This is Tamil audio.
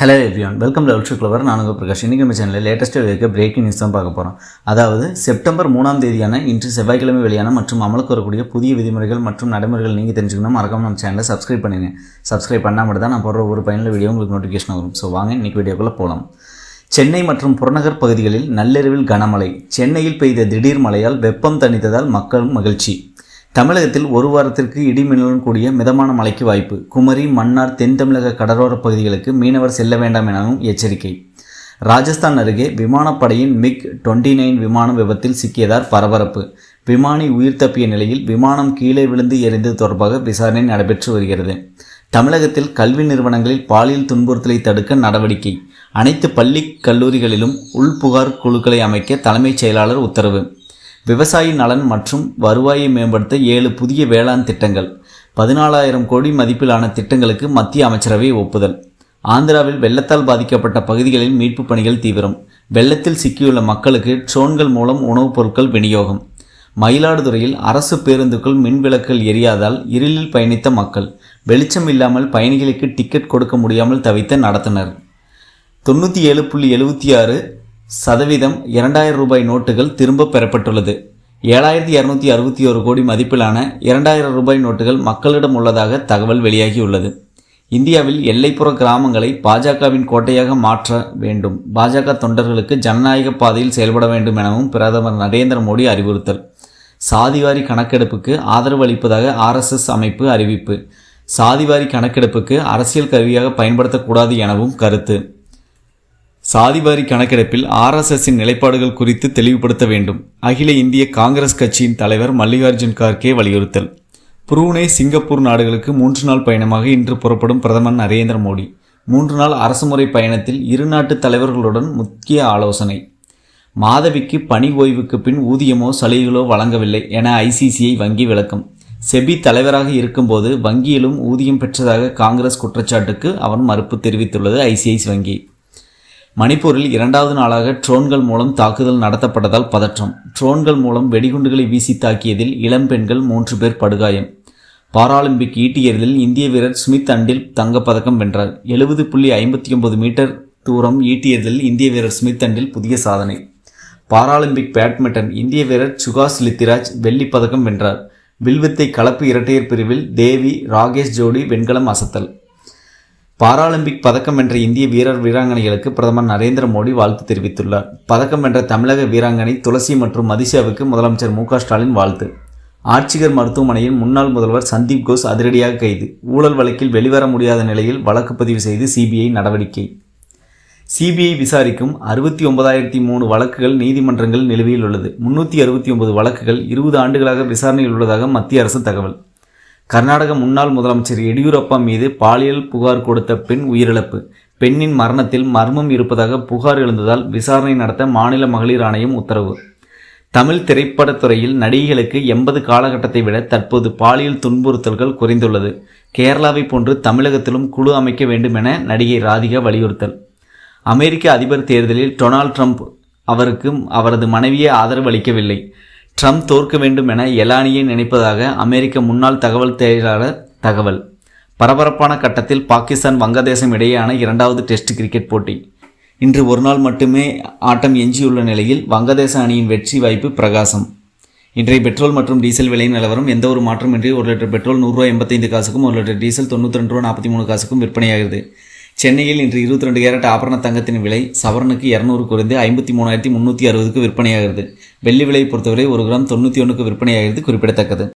Hello everyone welcome level shoe clever நானுங்க பிரகாஷ். இன்றைக்கி நம்ம சேனலில் லேட்டஸ்ட்டாக இருக்க பிரேக்கிங் நியூஸ் தான் பார்க்க போகிறோம் அதாவது செப்டம்பர் மூணாம் தேதியான இன்று செவ்வாய்க்கிழமை வெளியான மற்றும் அமலுக்கு வரக்கூடிய புதிய விதிமுறைகள் மற்றும் நடைமுறைகள் நீங்கள் தெரிஞ்சுக்கணும் மறக்காம நம்ம சேனலை சப்ஸ்கிரைப் பண்ணுங்கள் சப்ஸ்கிரைப் பண்ணால் மட்டும் தான் நான் போடுற ஒரு பயனில் வீடியோ உங்களுக்கு நோட்டிஃபிகேஷன் வரும். ஸோ வாங்க இன்றைக்கி வீடியோக்குள்ளே போகலாம் சென்னை மற்றும் புறநகர் பகுதிகளில் நள்ளிரவில் கனமழை. சென்னையில் பெய்த திடீர் மழையால் வெப்பம் தணித்ததால் மக்கள் மகிழ்ச்சி. தமிழகத்தில் ஒரு வாரத்திற்கு இடிமின்னலுடன் கூடிய மிதமான மழைக்கு வாய்ப்பு. குமரி மன்னார் தென் தமிழக கடலோரப் பகுதிகளுக்கு மீனவர் செல்ல வேண்டாம் எனவும் எச்சரிக்கை. ராஜஸ்தான் அருகே விமானப்படையின் மிக் டுவெண்ட்டி நைன் விமானம் விபத்தில் சிக்கியதால் பரபரப்பு. விமானி உயிர் தப்பிய நிலையில் விமானம் கீழே விழுந்து எரிந்தது தொடர்பாக விசாரணை நடைபெற்று வருகிறது. தமிழகத்தில் கல்வி நிறுவனங்களில் பாலியல் துன்புறுத்தலை தடுக்க நடவடிக்கை. அனைத்து பள்ளி கல்லூரிகளிலும் உள்புகார் குழுக்களை அமைக்க தலைமைச் செயலாளர் உத்தரவு. விவசாயி நலன் மற்றும் வருவாயை மேம்படுத்த ஏழு புதிய வேளாண் திட்டங்கள் பதினாலாயிரம் கோடி மதிப்பிலான திட்டங்களுக்கு மத்திய அமைச்சரவை ஒப்புதல். ஆந்திராவில் வெள்ளத்தால் பாதிக்கப்பட்ட பகுதிகளில் மீட்புப் பணிகள் தீவிரம். வெள்ளத்தில் சிக்கியுள்ள மக்களுக்கு ட்ரோன்கள் மூலம் உணவுப் பொருட்கள் விநியோகம். மயிலாடுதுறையில் அரசு பேருந்துக்குள் மின் விளக்குகள் எரியாதால் இருளில் பயணித்த மக்கள் வெளிச்சம் இல்லாமல் பயணிகளுக்கு டிக்கெட் கொடுக்க முடியாமல் தவித்த நடத்தினர். தொண்ணூற்றி ஏழு புள்ளி எழுபத்தி ஆறு சதவீதம் இரண்டாயிரம் ரூபாய் நோட்டுகள் திரும்ப பெறப்பட்டுள்ளது. ஏழாயிரத்தி இரநூத்தி அறுபத்தி ஒரு கோடி மதிப்பிலான இரண்டாயிரம் ரூபாய் நோட்டுகள் மக்களிடம் உள்ளதாக தகவல் வெளியாகியுள்ளது. இந்தியாவில் எல்லைப்புற கிராமங்களை பாஜகவின் கோட்டையாக மாற்ற வேண்டும். பாஜக தொண்டர்களுக்கு ஜனநாயக பாதையில் செயல்பட வேண்டும் எனவும் பிரதமர் நரேந்திர மோடி அறிவுறுத்தல். சாதிவாரி கணக்கெடுப்புக்கு ஆதரவு அளிப்பதாக ஆர்எஸ்எஸ் அமைப்பு அறிவிப்பு. சாதிவாரி கணக்கெடுப்புக்கு அரசியல் கருவியாக பயன்படுத்தக்கூடாது எனவும் கருத்து. சாதிவாரி கணக்கெடுப்பில் ஆர்எஸ்எஸ்ஸின் நிலைப்பாடுகள் குறித்து தெளிவுபடுத்த வேண்டும். அகில இந்திய காங்கிரஸ் கட்சியின் தலைவர் மல்லிகார்ஜுன் கார்கே வலியுறுத்தல். புரூனே சிங்கப்பூர் நாடுகளுக்கு மூன்று நாள் பயணமாக இன்று புறப்படும் பிரதமர் நரேந்திர மோடி. மூன்று நாள் அரசுமுறை பயணத்தில் இரு நாட்டு தலைவர்களுடன் முக்கிய ஆலோசனை. மாதவிக்கு பணி ஓய்வுக்கு பின் ஊதியமோ சலுகைகளோ வழங்கவில்லை என ஐசிசிஐ வங்கி விளக்கம். செபி தலைவராக இருக்கும்போது வங்கியிலும் ஊதியம் பெற்றதாக காங்கிரஸ் குற்றச்சாட்டுக்கு அவர் மறுப்பு தெரிவித்துள்ளது ஐசிஐசி வங்கி. மணிப்பூரில் இரண்டாவது நாளாக ட்ரோன்கள் மூலம் தாக்குதல் நடத்தப்பட்டதால் பதற்றம். ட்ரோன்கள் மூலம் வெடிகுண்டுகளை வீசி தாக்கியதில் இளம்பெண்கள் மூன்று பேர் படுகாயம். பாராலிம்பிக் ஈட்டி எறிதலில் இந்திய வீரர் ஸ்மித் அண்டில் தங்கப்பதக்கம் வென்றார். எழுபது புள்ளி ஐம்பத்தி ஒன்பது மீட்டர் தூரம் ஈட்டி எறிதலில் இந்திய வீரர் ஸ்மித் அண்டில் புதிய சாதனை. பாராலிம்பிக் பேட்மிண்டன் இந்திய வீரர் சுகாஸ் லித்திராஜ் வெள்ளிப் பதக்கம் வென்றார். வில்வித்தை கலப்பு இரட்டையர் பிரிவில் தேவி ராகேஷ் ஜோடி வெண்கலம் அசத்தல். பாராலிம்பிக் பதக்கம் வென்ற இந்திய வீரர் வீராங்கனைகளுக்கு பிரதமர் நரேந்திர மோடி வாழ்த்து தெரிவித்துள்ளார். பதக்கம் வென்ற தமிழக வீராங்கனை துளசி மற்றும் மதிஷாவுக்கு முதலமைச்சர் மு ஸ்டாலின் வாழ்த்து. ஆட்சிகர் மருத்துவமனையில் முன்னாள் முதல்வர் சந்தீப் கோஸ் அதிரடியாக கைது. ஊழல் வழக்கில் வெளிவர முடியாத நிலையில் வழக்கு பதிவு செய்து சிபிஐ நடவடிக்கை. சிபிஐ விசாரிக்கும் அறுபத்தி ஒன்பதாயிரத்தி மூணு வழக்குகள் நீதிமன்றங்கள் நிலுவையில் உள்ளது. முன்னூற்றி அறுபத்தி ஒன்பது வழக்குகள் இருபது ஆண்டுகளாக விசாரணையில் உள்ளதாக மத்திய அரசு தகவல். கர்நாடக முன்னாள் முதலமைச்சர் எடியூரப்பா மீது பாலியல் புகார் கொடுத்த பெண் உயிரிழப்பு. பெண்ணின் மரணத்தில் மர்மம் இருப்பதாக புகார் எழுந்ததால் விசாரணை நடத்த மாநில மகளிர் ஆணையம் உத்தரவு. தமிழ் திரைப்படத்துறையில் நடிகைகளுக்கு எண்பது காலகட்டத்தை விட தற்போது பாலியல் துன்புறுத்தல்கள் குறைந்துள்ளது. கேரளாவை போன்று தமிழகத்திலும் குழு அமைக்க வேண்டும் என நடிகை ராதிகா வலியுறுத்தல். அமெரிக்க அதிபர் தேர்தலில் டொனால்ட் ட்ரம்ப் அவருக்கும் அவரது மனைவியே ஆதரவு அளிக்கவில்லை. ட்ரம்ப் தோற்க வேண்டும் என எலானியை நினைப்பதாக அமெரிக்க முன்னாள் தகவல் செயலாளர் தகவல். பரபரப்பான கட்டத்தில் பாகிஸ்தான் வங்கதேசம் இடையேயான இரண்டாவது டெஸ்ட் கிரிக்கெட் போட்டி. இன்று ஒரு நாள் மட்டுமே ஆட்டம் எஞ்சியுள்ள நிலையில் வங்கதேச அணியின் வெற்றி வாய்ப்பு பிரகாசம். இன்றைய பெட்ரோல் மற்றும் டீசல் விலை நிலவரம் எந்த ஒரு மாற்றமின்றி ஒரு லிட்டர் பெட்ரோல் நூறுரூவா எண்பத்தைந்து காசுக்கும் ஒரு லிட்டர் டீசல் தொண்ணூற்றி ரெண்டு ரூபா நாற்பத்தி மூணு காசுக்கும் விற்பனையாகிறது. சென்னையில் இன்று இருபத்தி ரெண்டு கேரட் ஆபரண தங்கத்தின் விலை சவரனுக்கு இரநூறு குறைந்து ஐம்பத்தி மூணாயிரத்தி முந்நூற்றி அறுபதுக்கு விற்பனையாகிறது. வெள்ளி விலையை பொறுத்தவரை ஒரு கிராம் தொண்ணூற்றி ஒன்றுக்கு விற்பனையாகிறது குறிப்பிடத்தக்கது.